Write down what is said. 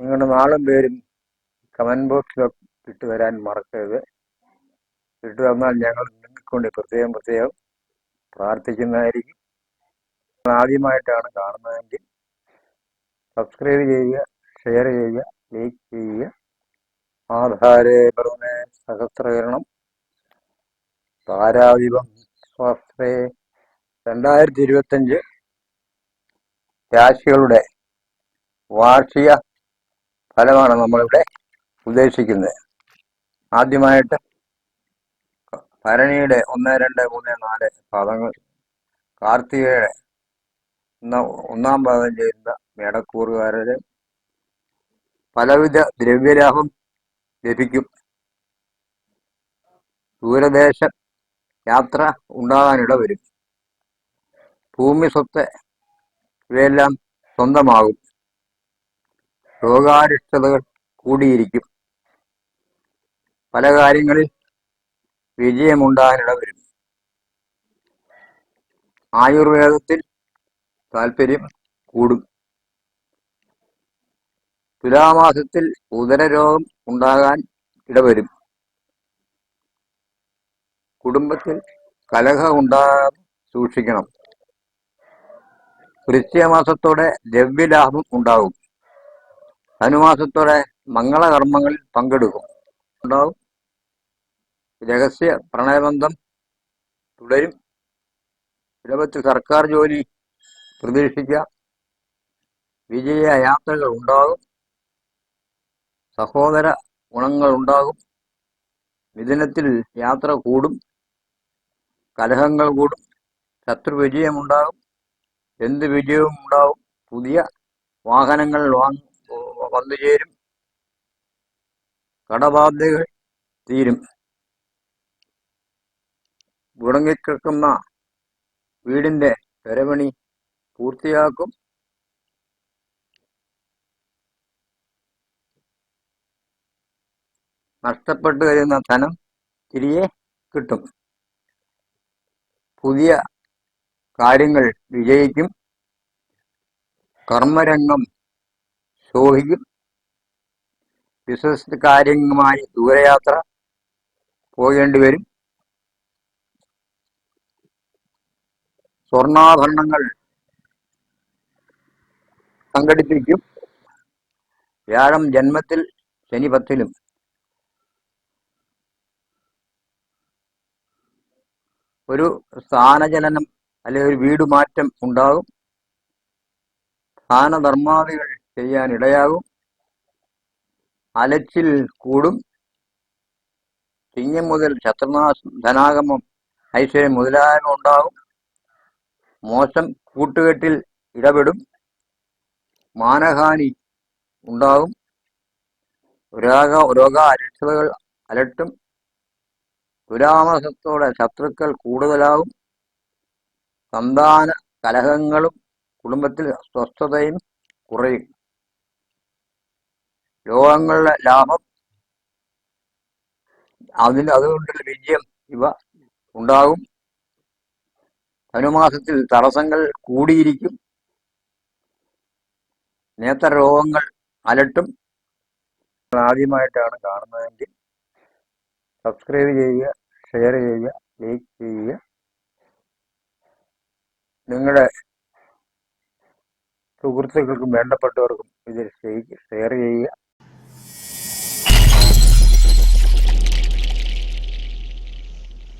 നിങ്ങളുടെ നാളും പേരും കമന്റ് ബോക്സിലൊക്കെ ഇട്ട് വരാൻ മറക്കരുത്. ഇട്ട് വന്നാൽ ഞങ്ങൾ നിങ്ങൾക്കൊണ്ട് പ്രത്യേകം പ്രത്യേകം പ്രാർത്ഥിക്കുന്നതായിരിക്കും. ആദ്യമായിട്ടാണ് കാണുന്നതെങ്കിൽ സബ്സ്ക്രൈബ് ചെയ്യുക ഷെയർ ചെയ്യുക ലൈക്ക് ചെയ്യുക. ആധാരേ സഹസ്രകരണം. താരാദീപം സ്വാശ്രേ രണ്ടായിരത്തി ഇരുപത്തഞ്ച് രാശികളുടെ വാർഷിക ഫലമാണ് നമ്മളിവിടെ ഉദ്ദേശിക്കുന്നത്. ആദ്യമായിട്ട് ഭരണിയുടെ ഒന്ന് രണ്ട് മൂന്ന് നാല് പാദങ്ങൾ കാർത്തികയുടെ ഒന്ന- പാദം ചെയ്യുന്ന മേടക്കൂറുകാരുടെ പലവിധ ദ്രവ്യലാഭം ലഭിക്കും. ദൂരദേശ യാത്ര ഉണ്ടാകാനിട വരും. ഭൂമി സ്വത്ത് ഇവയെല്ലാം സ്വന്തമാകും. രോഗാരിഷ്ടതകൾ കൂടിയിരിക്കും. പല കാര്യങ്ങളിൽ വിജയമുണ്ടാകാനിട വരും ആയുർവേദത്തിൽ താല്പര്യം കൂടും. തുലാമാസത്തിൽ ഉദരരോഗം ഉണ്ടാകാൻ ഇടവരും. കുടുംബത്തിൽ കലഹം ഉണ്ടാകാൻ സൂക്ഷിക്കണം. വൃശ്ചികമാസത്തോടെ ദ്രവ്യലാഭം ഉണ്ടാകും. ധനുമാസത്തോടെ മംഗളകർമ്മങ്ങളിൽ പങ്കെടുക്കും. ഉണ്ടാവും. രഹസ്യ പ്രണയബന്ധം തുടരും. ഇടവത്തിൽ സർക്കാർ ജോലി പ്രതീക്ഷിക്കാം. വിജയ യാത്രകൾ ഉണ്ടാകും. സഹോദര ഗുണങ്ങൾ ഉണ്ടാകും. മിഥുനത്തിൽ യാത്ര കൂടും. കലഹങ്ങൾ കൂടും. ശത്രു വിജയമുണ്ടാകും എന്ത് വിജയവും ഉണ്ടാവും. പുതിയ വാഹനങ്ങൾ വാങ്ങ. വന്നു ചേരും കടബാധ്യതകൾ തീരും. മുടങ്ങിക്കിടക്കുന്ന വീടിന്റെ പെരപണി പൂർത്തിയാക്കും. നഷ്ടപ്പെട്ടു വരുന്ന ധനം തിരികെ കിട്ടും. പുതിയ കാര്യങ്ങൾ വിജയിക്കും. കർമ്മരംഗം ശോഭിക്കും ബിസിനസ് കാര്യങ്ങളുമായി ദൂരയാത്ര പോകേണ്ടി വരും. സ്വർണാഭരണങ്ങൾ സംഘടിപ്പിക്കും. വ്യാഴം ജന്മത്തിൽ ശനി പത്തിലും. ഒരു സ്ഥാനചലനം അല്ലെങ്കിൽ ഒരു വീടുമാറ്റം ഉണ്ടാകും. സ്ഥാനധർമാദികൾ ചെയ്യാൻ ഇടയാകും. അലച്ചിൽ കൂടും. ചിങ്ങം മുതൽ ശത്രുനാശം ധനാഗമം ഐശ്വര്യം മുതലായവ ഉണ്ടാകും. മോശം കൂട്ടുകെട്ടിൽ ഇടപെടും. മാനഹാനി ഉണ്ടാകും. രോഗ രോഗ അരക്ഷതകൾ അലട്ടും. തുലാമാസത്തോടെ ശത്രുക്കൾ കൂടുതലാകും. സന്താന കലഹങ്ങളും കുടുംബത്തിൽ സ്വസ്ഥതയും കുറയും. രോഗങ്ങളുടെ ലാഭം അതിന് അതുകൊണ്ടുള്ള വിജയം ഇവ ഉണ്ടാകും. ധനുമാസത്തിൽ തടസ്സങ്ങൾ കൂടിയിരിക്കും. നേത്രരോഗങ്ങൾ അലട്ടും. ആദ്യമായിട്ടാണ് കാണുന്നതെങ്കിൽ സബ്സ്ക്രൈബ് ചെയ്യുക ഷെയർ ചെയ്യുക ലൈക്ക് ചെയ്യുക. നിങ്ങളുടെ സുഹൃത്തുക്കൾക്കും വേണ്ടപ്പെട്ടവർക്കും ഇത് ഷെയർ ചെയ്യുക.